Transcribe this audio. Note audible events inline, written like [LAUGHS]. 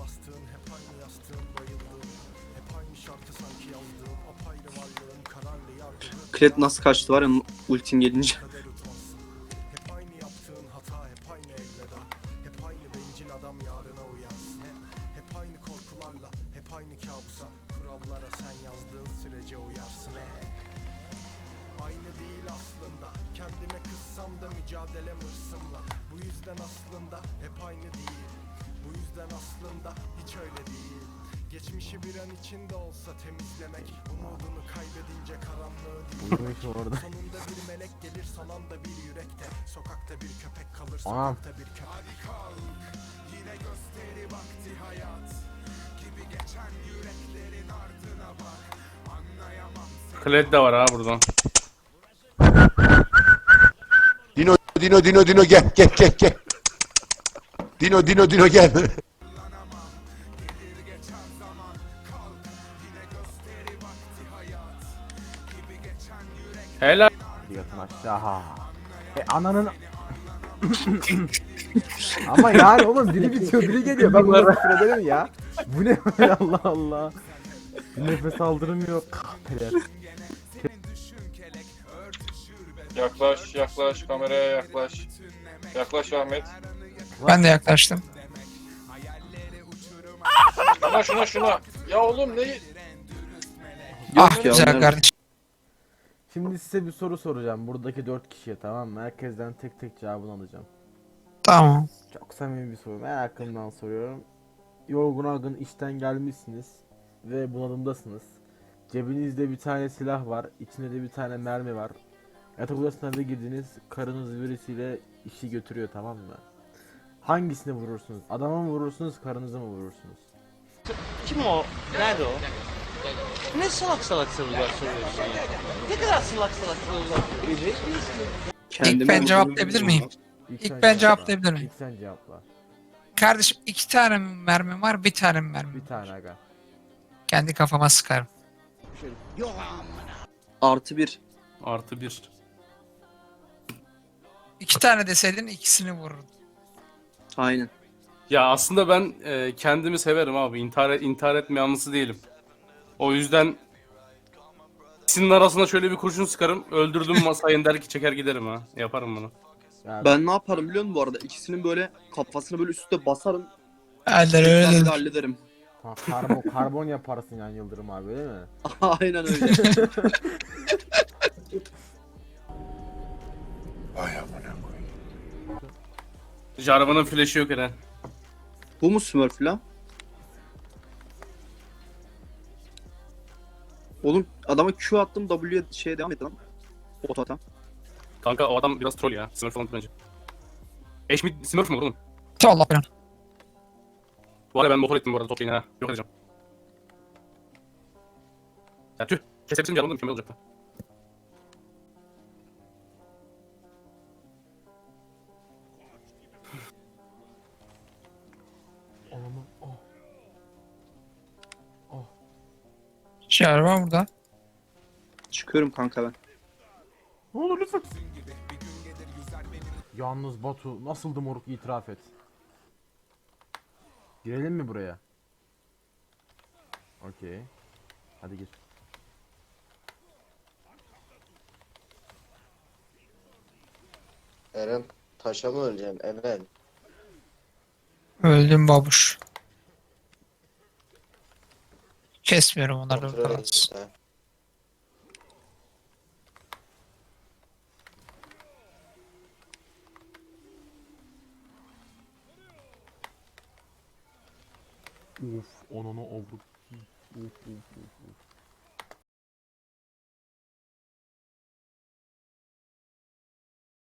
bastığın hep aynı yastığın bayıldığın Hep aynı şarkı sanki yazdığım apayrı varlığın kararlı yargılı. Klet nasıl kaçtı var ya ultin gelince. kader Hep aynı yaptığın hata hep aynı elveda Hep aynı bencil adam yarına uyansın Hep, hep aynı korkularla hep aynı kabusa Kurallara sen yazdığın sürece uyarsın. Aynı değil aslında. Kendime kızsam da mücadelem hırsımla. Bu yüzden aslında hep aynı değil yüzden aslında hiç öyle değil Geçmişi bir an içinde olsa temizlemek Umudunu kaybedince karanlığı Uyumuş orada. Sonunda bir melek gelir sanan da bir yürekte Sokakta bir köpek kalır sokakta bir köpek Hadi kalk yine gösteri vakti hayat Gibi geçen yüreklerin ardına bak Anlayamam Kled de var ha burada. Dino, Dino, Dino, Dino gel, gel, gel, gel. Dino, Dino, Dino gel. Helal. Yatın aşağı. E ananın... [LAUGHS] Ama yani oğlum biri bitiyor biri geliyor. Ben bunları küfür ederim ya. Bu ne böyle [LAUGHS] Allah Allah. Bir nefes aldırmıyor. Kahpeler. Yaklaş, yaklaş, kameraya yaklaş. Yaklaş Ahmet. Ben de yaklaştım. Şuna şuna şuna. Ya oğlum ne? ah güzel onlar- kardeşim. Şimdi size bir soru soracağım. Buradaki dört kişiye tamam mı? Herkesten tek tek cevabını alacağım. Tamam. Çok samimi bir soru. Merakımdan soruyorum. Yorgun argın işten gelmişsiniz ve bunalımdasınız. Cebinizde bir tane silah var, içinde de bir tane mermi var. Yatak odasına bir girdiniz, karınız birisiyle işi götürüyor tamam mı? Hangisini vurursunuz? Adama mı vurursunuz, karınızı mı vurursunuz? Kim o? Nerede o? Ne salak salak sorular soruyorsun ya? Ne kadar salak salak sorular istiyorsun? Kendime ben cevaplayabilir miyim? İlk ben cevapla. cevaplayabilir miyim? İlk sen cevapla. Kardeşim iki tane mermim var, bir tane mermim. Bir tane aga. Kendi kafama sıkarım. Artı bir. Artı bir. İki tane deseydin ikisini vururdum. Aynen. Ya aslında ben e, kendimi severim abi. İntihar, intihar etme yanlısı değilim. O yüzden ikisinin arasında şöyle bir kurşun sıkarım. Öldürdüm masayı der ki çeker giderim ha. Yaparım bunu. Ya Ben ne yaparım biliyor musun bu arada? İkisinin böyle kafasını böyle üstte basarım. Eller öyle dedi. hallederim. ha, karbon, [LAUGHS] karbon yaparsın yani Yıldırım abi değil mi? [LAUGHS] Aynen öyle. [LAUGHS] Jarvan'ın flash'ı yok Eren. Bu mu Smurf lan? Oğlum adama Q attım W'ye şeye devam etti lan. Oto atan. Kanka o adam biraz troll ya. Smurf falan bence. Eş mi? Smurf mu oğlum? Allah belanı. Bu arada ben motor ettim bu arada toplayın ha. Yok edeceğim. Ya tüh. Kesebilsem canım da mükemmel olacaktı. Şer var burada. Çıkıyorum kanka ben. Ne olur lütfen. Yalnız Batu nasıldı moruk itiraf et. Girelim mi buraya? Okey. Hadi gir. Eren taşa mı öleceksin Eren? Öldüm babuş. Kesmiyorum onları Kontrol et. parası. Ha. Of onunu avrup.